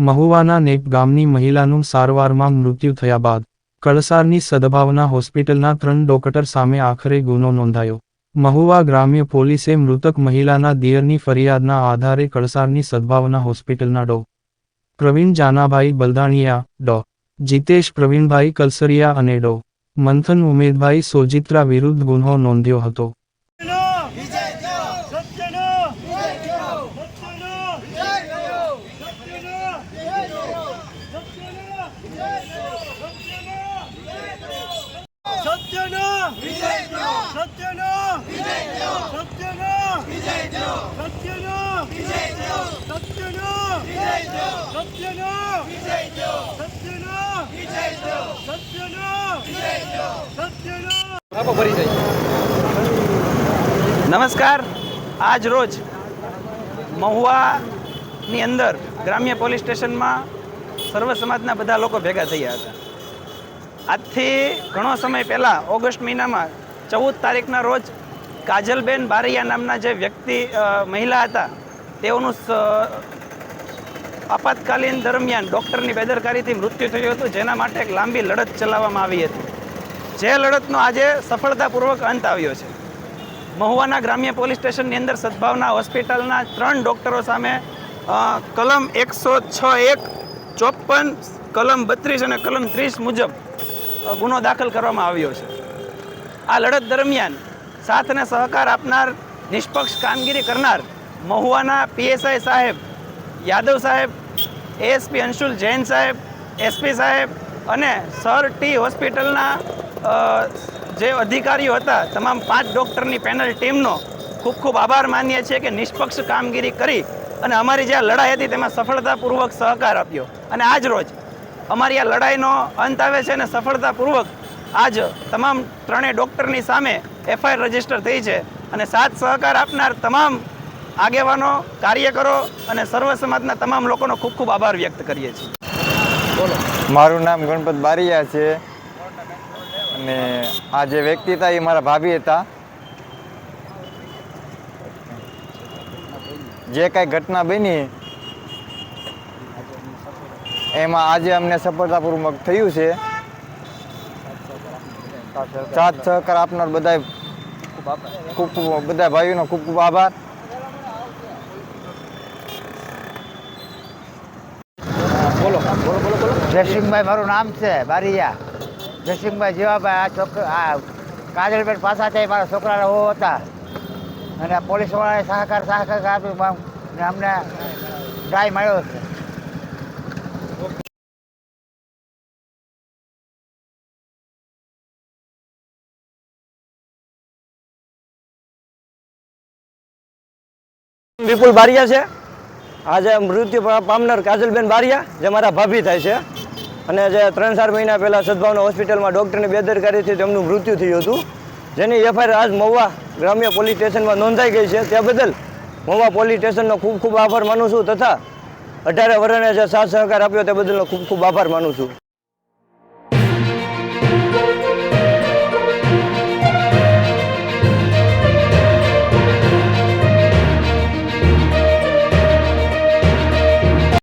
મહુવાના nap ગામની મહિલાનું સારવારમાં મૃત્યુ થયા બાદ, કળસારની સદભાવના હોસ્પિટલના ત્રણ ડોક્ટર સામે આખરે ગુનો નોંધાયો. મહુવા ગ્રામ્ય પોલીસે મૃતક મહિલાના દિયરની ફરિયાદના આધારે કળસારની સદભાવના હોસ્પિટલના ડો. પ્રવીણ જાનાભાઈ બલદાણિયા, ડો. જીતેશ પ્રવીણભાઈ કલસરિયા અને ડો. મંથન ઉમેદભાઈ સોજિત્રા વિરુદ્ધ ગુન્હો નોંધ્યો હતો. સત્યનો! સત્યનો! સત્યનો! સત્યનો! સત્યનો! સત્યનો! સત્યનો! સત્યનો! નમસ્કાર. આજ રોજ મહુવાની અંદર ગ્રામ્ય પોલીસ સ્ટેશનમાં સર્વ સમાજના બધા લોકો ભેગા થયા હતા. આજથી ઘણો સમય પહેલાં, ઓગસ્ટ મહિનામાં, ચૌદ તારીખના રોજ કાજલબેન બારૈયા નામના જે વ્યક્તિ મહિલા હતા, તેઓનું આપાતકાલીન દરમિયાન ડૉક્ટરની બેદરકારીથી મૃત્યુ થયું હતું, જેના માટે એક લાંબી લડત ચલાવવામાં આવી હતી. જે લડતનો આજે સફળતાપૂર્વક અંત આવ્યો છે. મહુવાના ગ્રામ્ય પોલીસ સ્ટેશનની અંદર સદભાવના હોસ્પિટલના ત્રણ ડૉક્ટરો સામે કલમ એકસો છ એક ચોપન કલમ બત્રીસ અને કલમ ત્રીસ મુજબ ગુનો દાખલ કરવામાં આવ્યો છે. આ લડત દરમિયાન સાથને સહકાર આપનાર, નિષ્પક્ષ કામગીરી કરનાર મહુવાના પીએસઆઈ સાહેબ, યાદવ સાહેબ, એએસપી અંશુલ જૈન સાહેબ, એસપી સાહેબ અને સર ટી હોસ્પિટલના જે અધિકારીઓ હતા, તમામ પાંચ ડૉક્ટરની પેનલ ટીમનો ખૂબ ખૂબ આભાર માનીએ છીએ કે નિષ્પક્ષ કામગીરી કરી અને અમારી જે લડાઈ હતી તેમાં સફળતાપૂર્વક સહકાર આપ્યો. અને આજ રોજ અમારી આ લડાઈનો અંત આવે છે અને સફળતાપૂર્વક આજ તમામ ત્રણેય ડૉક્ટરની સામે એફઆઈઆર રજિસ્ટર થઈ છે. અને સાથ સહકાર આપનાર તમામ આગેવાનો, કાર્યકરો અને સર્વ સમાજના તમામ લોકોનો ખૂબ ખૂબ આભાર વ્યક્ત કરીએ છીએ. મારું નામ ગણપત બારિયા છે. અને આ જે વ્યક્તિ હતા એ મારા ભાભી હતા. જે કાંઈ ઘટના બની એમાં આજે અમને સફળતાપૂર્વક થયું છે. સાથ સહકાર આપનાર બધા ખૂબ ખૂબ બધા ભાઈઓનો ખૂબ ખૂબ આભાર. જયસિંહભાઈ મારું નામ છે બારીયા. જયસિંહભાઈ જીવાભાઈ, આ છોકરા આ કાજલબેન પાછા થઈ મારા છોકરાના હો હતા. અને પોલીસવાળાએ સહકાર સહકાર આપ્યું અમને ટ્રાય મળ્યો છે. વિપુલ બારિયા છે. આજે મૃત્યુ પામનાર કાજલબેન બારિયા, જે મારા ભાભી થાય છે. અને જે ત્રણ ચાર મહિના પહેલાં સદભાવના હોસ્પિટલમાં ડૉક્ટરની બેદરકારીથી તેમનું મૃત્યુ થયું હતું. જેની એફઆઈઆર આજ મહુવા ગ્રામ્ય પોલીસ સ્ટેશનમાં નોંધાઈ ગઈ છે. તે બદલ મહુવા પોલીસ સ્ટેશનનો ખૂબ ખૂબ આભાર માનું છું તથા અઢારે વર્ષને જે સાથ સહકાર આપ્યો તે બદલનો ખૂબ ખૂબ આભાર માનું છું.